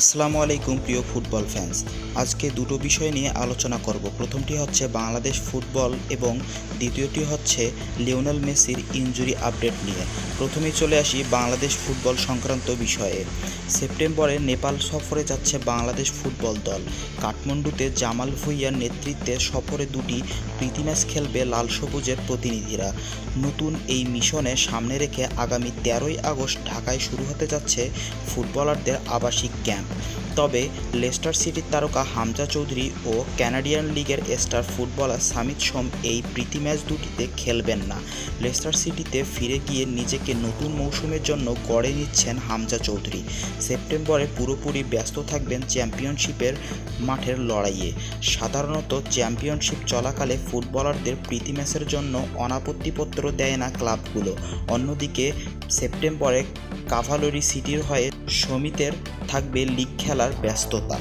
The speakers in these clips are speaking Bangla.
আসসালামু আলাইকুম, প্রিয় ফুটবল ফ্যান্স আজকে দুটো বিষয় নিয়ে আলোচনা করব। প্রথমটি হচ্ছে বাংলাদেশ ফুটবল এবং দ্বিতীয়টি হচ্ছে লিওনেল মেসির ইনজুরি আপডেট নিয়ে। প্রথমেই চলে আসি বাংলাদেশ ফুটবল সংক্রান্ত বিষয়ে। সেপ্টেম্বরে নেপাল সফরে যাচ্ছে বাংলাদেশ ফুটবল দল। কাঠমান্ডুতে জামাল ভুইয়ার নেতৃত্বে সফরে দুটি প্রীতি ম্যাচ খেলবে লাল সবুজের প্রতিনিধিরা। নতুন এই মিশনে সামনে রেখে আগামী তেরোই আগস্ট ঢাকায় শুরু হতে যাচ্ছে ফুটবলারদের আবাসিক ক্যাম্প। তবে লেস্টার সিটির তারকা হামজা চৌধুরী ও ক্যানাডিয়ান লিগের স্টার ফুটবলার সামিত সোম এই প্রীতি ম্যাচ দুটিতে খেলবেন না। লেস্টার সিটিতে ফিরে গিয়ে নিজেকে নতুন মৌসুমের জন্য গড়ে নিচ্ছেন হামজা চৌধুরী। সেপ্টেম্বরে পুরোপুরি ব্যস্ত থাকবেন চ্যাম্পিয়নশিপের মাঠের লড়াইয়ে। সাধারণত চ্যাম্পিয়নশিপ চলাকালে ফুটবলারদের প্রীতি ম্যাচের জন্য অনাপত্তিপত্র দেয় না ক্লাবগুলো। অন্যদিকে, সেপ্টেম্বরে কাভালরি সিটির হয়ে সমিতের থাকবে লিগ খেলার ব্যস্ততা।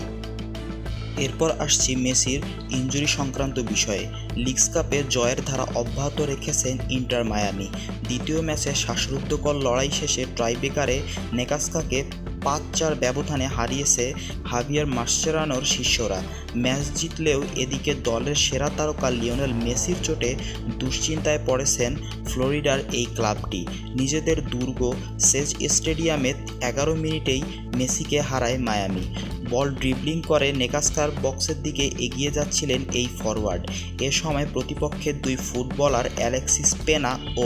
এরপর আসছি মেসির ইঞ্জুরি সংক্রান্ত বিষয়ে। লিগস কাপে জয়ের ধারা অব্যাহত রেখেছেন ইন্টার মায়ামি। দ্বিতীয় ম্যাচে শ্বাসরুদ্ধকর লড়াই শেষে ট্রাইবেকারে নেকাস্কাকে পাঁচ চার ব্যবধানে হারিয়েছে হাভিয়ার মাস্টেরানোর শিষ্যরা। ম্যাচ জিতলেও এদিকে দলের সেরা তারকা লিওনেল মেসির চোটে দুশ্চিন্তায় পড়েছেন ফ্লোরিডার এই ক্লাবটি। নিজেদের দুর্গ সেজ স্টেডিয়ামে এগারো মিনিটেই মেসিকে হারায় মায়ামি। বল ড্রিবলিং করে নেকাস্কার বক্সের দিকে এগিয়ে যাচ্ছিলেন এই ফরওয়ার্ড। এ সময় প্রতিপক্ষের দুই ফুটবলার অ্যালেক্সিস পেনা ও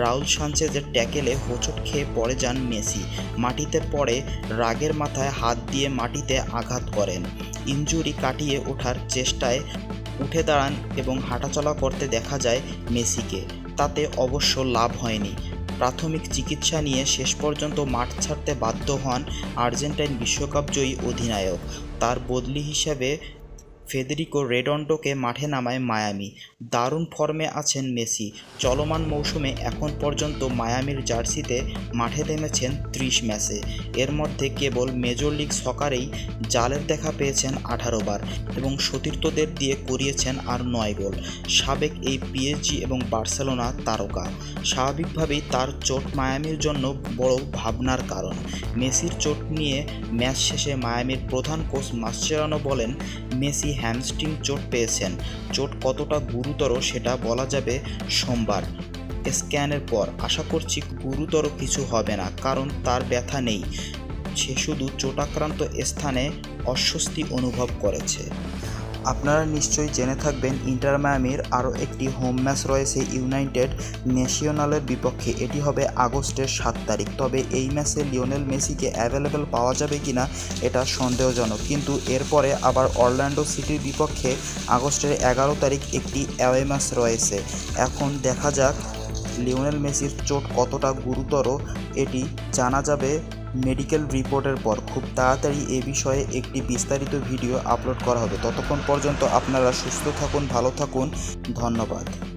রাউল সানচেজের ট্যাকেলে হোঁচট খেয়ে পড়ে যান মেসি। মাটিতে পড়ে রাগের মাথায় হাত দিয়ে মাটিতে আঘাত করেন। ইঞ্জুরি কাটিয়ে ওঠার চেষ্টায় উঠে দাঁড়ান এবং হাঁটাচলা করতে দেখা যায় মেসিকে। তাতে অবশ্য লাভ হয়নি। প্রাথমিক চিকিৎসা নিয়ে শেষ পর্যন্ত মাঠ ছাড়তে বাধ্য হন আর্জেন্টাইন বিশ্বকাপ জয়ী অধিনায়ক। তার বদলি হিসেবে ফেদেরিকো রেডন্ডোকে মাঠে নামায় মায়ামি। দারুণ ফর্মে আছেন মেসি। চলমান মৌসুমে এখন পর্যন্ত মায়ামির জার্সিতে মাঠে নেমেছেন ত্রিশ ম্যাচে। এর মধ্যে কেবল মেজর লিগ সকারেই জালের দেখা পেয়েছেন আঠারো বার এবং সতীর্থদের দিয়ে করিয়েছেন আর নয় গোল। সাবেক এই পিএসজি এবং বার্সেলোনা তারকা। স্বাভাবিকভাবেই তার চোট মায়ামির জন্য বড় ভাবনার কারণ। মেসির চোট নিয়ে ম্যাচ শেষে মায়ামির প্রধান কোচ মাসচেরানো বলেন, মেসি হ্যামস্ট্রিং চোট পেয়েছেন। চোট কতটা গুরুতর সেটা বলা যাবে সোমবার। স্ক্যানের পর। আশা করছি গুরুতর কিছু হবে না, কারণ তার ব্যথা নেই। সে শুধু চোটাক্রান্ত স্থানে অস্বস্তি অনুভব করেছে। আপনারা নিশ্চয়ই জেনে থাকবেন ইন্টার মায়ামির আরও একটি হোম ম্যাচ রয়েছে ইউনাইটেড ন্যাশনালের বিপক্ষে। এটি হবে আগস্টের সাত তারিখ। তবে এই ম্যাচে লিওনেল মেসিকে অ্যাভেলেবেল পাওয়া যাবে কিনা এটা সন্দেহজনক। কিন্তু এরপরে আবার অরল্যান্ডো সিটির বিপক্ষে আগস্টের এগারো তারিখ একটি অ্যাওয়ে ম্যাচ রয়েছে। এখন দেখা যাক লিওনেল মেসির চোট কতটা গুরুতর, এটি জানা যাবে মেডিকেল রিপোর্টের পর খুব তাড়াতাড়ি এ বিষয়ে একটি বিস্তারিত ভিডিও আপলোড করা হবে। ততক্ষণ পর্যন্ত আপনারা সুস্থ থাকুন, ভালো থাকুন। ধন্যবাদ।